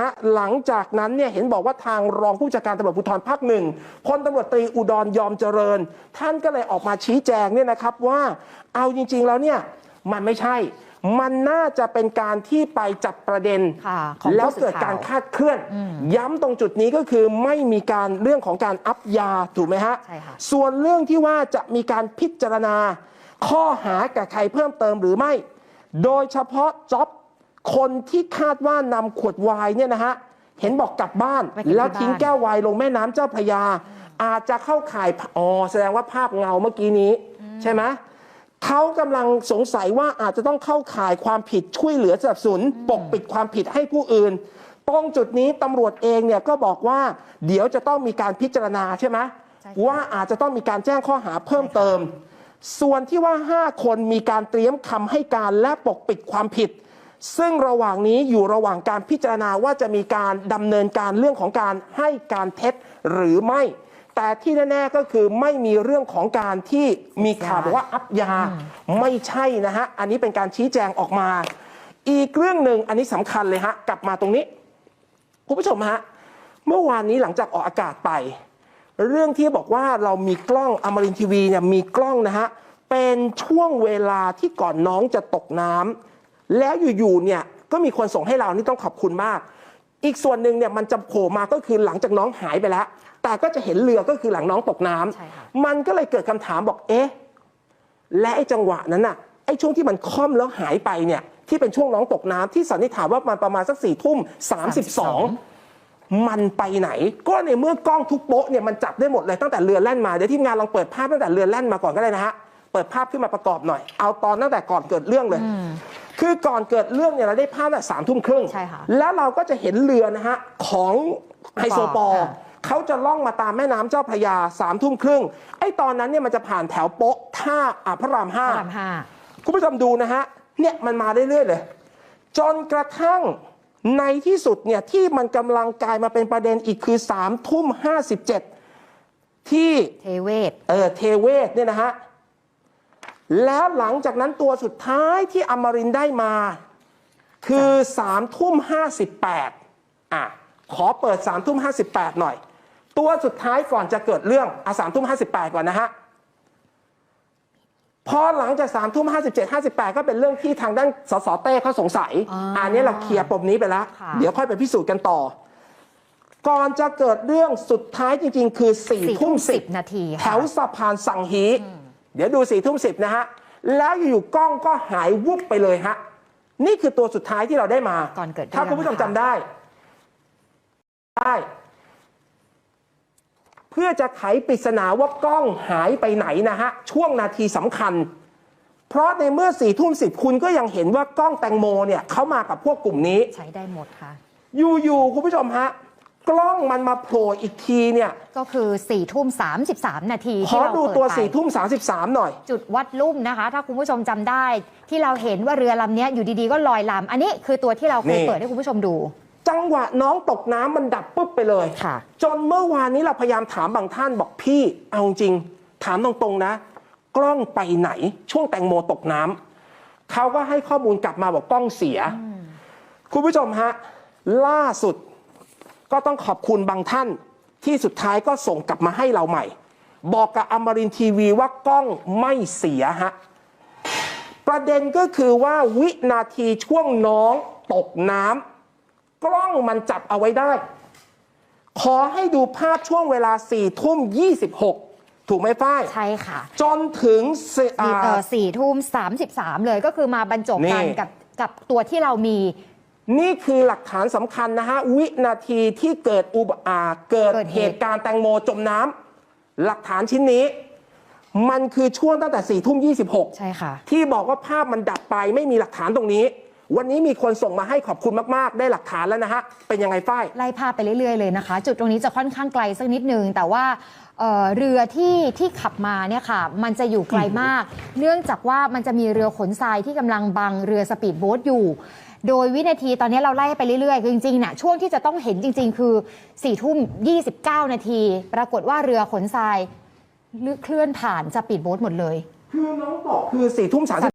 ฮะหลังจากนั้นเนี่ยเห็นบอกว่าทางรองผู้จัดการตำรวจภูธรภาคหนึ่งพลตำรวจตรีอุดรยอมเจริญ ท่านก็เลยออกมาชี้แจงเนี่ยนะครับว่าเอาจริง ๆแล้วเนี่ยมันไม่ใช่ มันน่าจะเป็นการที่ไปจับประเด็นค่ะของผู้แล้วสื่อเกิดข่าวการคาดเคลื่อน ย้ำตรงจุดนี้ก็คือไม่มีการเรื่องของการอัพยาถูกไหมฮะใช่ค่ะส่วนเรื่องที่ว่าจะมีการพิจารณา ข้อหากับใครเพิ่มเติมหรือไม่ โดยเฉพาะจ็อบ คนที่คาดว่านำขวดไวน์เนี่ยนะฮะเห็นบอกกลับบ้านไว้เก็บที่แล้วทิ้งบ้านแก้วไวน์ลงแม่น้ำเจ้าพระยา อาจจะเข้าข่ายอ๋อแสดงว่าภาพเงาเมื่อกี้นี้ ใช่ไหมเขากำลังสงสัยว่าอาจจะต้องเข้าข่ายความผิดช่วยเหลือสนับสนุนปกปิดความผิดให้ผู้อื่นตรงจุดนี้ตำรวจเองเนี่ยก็บอกว่า เดี๋ยวจะต้องมีการพิจารณาใช่ไหมใช่ค่ะว่าอาจจะต้องมีการแจ้งข้อหาเพิ่มเติม ส่วนที่ว่า 5 คนมีการเตรียมคำให้การและปกปิดความผิด ซึ่งระหว่างนี้อยู่ระหว่างการพิจารณาว่าจะมีการดำเนินการเรื่องของการให้การเท็จหรือไม่ แต่ที่แน่ๆก็คือไม่มีเรื่องของการที่มีข่าวบอกว่าอัพยาไม่ใช่นะฮะอันนี้เป็นการชี้แจงออกมา อีกเรื่องหนึ่งอันนี้สำคัญเลยฮะกลับมาตรงนี้คุณผู้ชมฮะเมื่อวานนี้หลังจากออกอากาศไป เรื่องที่บอกว่าเรามีกล้องอมรินทีวีเนี่ยมีกล้องนะฮะเป็นช่วงเวลาที่ก่อนน้องจะตกน้ำ แล้วอยู่ๆเนี่ยก็มีคนส่งให้เรานี่ต้องขอบคุณมาก อีกส่วนหนึ่งเนี่ยมันจะโผล่มาก็คือหลังจากน้องหายไปแล้ว แต่ก็จะเห็นเรือก็คือหลังน้องตกน้ำใช่ค่ะ มันก็เลยเกิดคำถามบอกเอ๊ะและไอ้จังหวะนั้นน่ะไอ้ช่วงที่มันค่อมแล้วหายไปเนี่ยที่เป็นช่วงน้องตกน้ำที่สันนิษฐานว่ามันประมาณสักสี่ทุ่มสามสิบสอง มันไปไหน ก็ในเมื่อกล้องทุกโป๊ะเนี่ยมันจับได้หมดเลยตั้งแต่เรือแล่นมา เดี๋ยวทีมงานลองเปิดภาพตั้งแต่เรือแล่นมาก่อนก็ได้นะฮะ เปิดภาพขึ้นมาประกอบหน่อย เอาตอนตั้งแต่ก่อนเกิดเรื่องเลย คือก่อนเกิดเรื่องเนี่ยเราได้ภาพตั้งแต่สามทุ่มครึ่ง ใช่ค่ะแล้วเราก็จะเห็นเรือนะฮะของไฮโซปอลค่ะเขาจะล่องมาตามแม่น้ำเจ้าพระยาสามทุ่มครึ่ง ไอ้ตอนนั้นเนี่ยมันจะผ่านแถวโป๊ะท่าอ่าพระรามพห้าระรามห้า คุณผู้ชมดูนะฮะ เนี่ยมันมาเรื่อยๆเลย จนกระทั่งในที่สุดเนี่ยที่มันกำลังกลายมาเป็นประเด็นอีกคือ3ามทุ่มห้าสิบเจ็ดที่ เทเวศ เออเทเวศเนี่ยนะฮะ แล้วหลังจากนั้นตัวสุดท้ายที่อมรินทร์ได้มา คือสามทุ่มห้าสิบแปดอะขอเปิดสามทุ่มห้าสิบแปดหน่อย ตัวสุดท้ายก่อนจะเกิดเรื่องอะสามทุ่มห้าสิบแปดก่อนนะฮะพอหลังจากสามทุ่มห้าสิบเจ็ดห้าสิบแปดก็เป็นเรื่องที่ทางด้านสสเต้เขาสงสัยอ่าอันนี้เราเคลียร์ปมนี้ไปแล้วค่ะเดี๋ยวค่อยไปพิสูจน์กันต่อ ก่อนจะเกิดเรื่องสุดท้ายจริง ๆ คือสี่สี่ทุ่ทุ่มมสิสิบบนาทีแถค่ะวสะพานสังฮี เดี๋ยวดูสี่ทุ่มสิบนะฮะ แล้วอยู่ๆกล้องก็หายวุบไปเลยฮะ นี่คือตัวสุดท้ายที่เราได้มาก่อนเกิดเรื่องถ้าคุณผู้ชมจำได้ ได้ เพื่อจะไขปริศนาว่ากล้องหายไปไหนนะฮะ ช่วงนาทีสำคัญ เพราะในเมื่อสี่ทุ่มสิบคุณก็ยังเห็นว่ากล้องแตงโมเนี่ยเขามากับพวกกลุ่มนี้ ใช้ได้หมดค่ะ อยู่ๆคุณผู้ชมฮะ กล้องมันมาโผล่อีกทีเนี่ย ก็คือ4ี่ทุ่ม33นาทีขที่อเราดูเปิดตัวไปสี่ทุ่มสามสิบสามหน่อย จุดวัดลุ่มนะคะ ถ้าคุณผู้ชมจำได้ ที่เราเห็นว่าเรือลำเนี้ยอยู่ดีๆก็ลอยลำอันนี้คือตัวที่เราเคยนี่ เปิดให้คุณผู้ชมดู จังหวะน้องตกน้ำมันดับปุ๊บไปเลย ค่ะ จนเมื่อวานนี้เราพยายามถามบางท่านบอกพี่ เอาจริง ถามตรงๆนะ กล้องไปไหน ช่วงแตงโมตกน้ำเขาก็ให้ข้อมูลกลับมาบอกกล้องเสีย คุณผู้ชมฮะ ล่าสุด ก็ต้องขอบคุณบางท่านที่สุดท้ายก็ส่งกลับมาให้เราใหม่ บอกกับอมรินทร์ทีวีว่ากล้องไม่เสียฮะประเด็นก็คือว่าวินาทีช่วงน้องตกน้ำกล้องมันจับเอาไว้ได้ ขอให้ดูภาพช่วงเวลา4ทุ่ม 26 ถูกไหมฝ้าย ใช่ค่ะ จนถึงสิมีอ่าเอ่อสี่ทุ่ม 33 เลยก็คือมาบรรจบกันนี่กับกับตัวที่เรามี นี่คือหลักฐานสำคัญนะฮะ วินาทีที่เกิดอุบอาเกิดเกิดเหเหตุ ตุการณ์แตงโมจมน้ำหลักฐานชิ้นนี้ มันคือช่วงตั้งแต่4ี่ทุ่มยีใช่ค่ะ ที่บอกว่าภาพมันดับไปไม่มีหลักฐานตรงนี้ วันนี้มีคนส่งมาให้ขอบคุณมากๆ ได้หลักฐานแล้วนะฮะ เป็นยังไงฝ้าย ไล่ภาพไปเรื่อยๆเลยนะคะ จุดตรงนี้จะค่อนข้างไกลสักนิดนึง แต่ว่าเอ่อเรือที่ที่ขับมาเนี่ยค่ะ มันจะอยู่ไกลมาก เนื่องจากว่ามันจะมีเรือขนทรายที่กำลังบังเรือสปีดโบ๊ทอยู่ โดยวินาทีตอนนี้เราไล่ไปเรื่อยๆ คือจริงๆน่ะช่วงที่จะต้องเห็นจริง ๆ คือ4ี่ทุ่ม29 นาที ปรากฏว่าเรือขนทรายเคลื่อนผ่านสปีดโบ๊ทหมดเลย คือน้องบอกคือ4ี่ทุ่มสา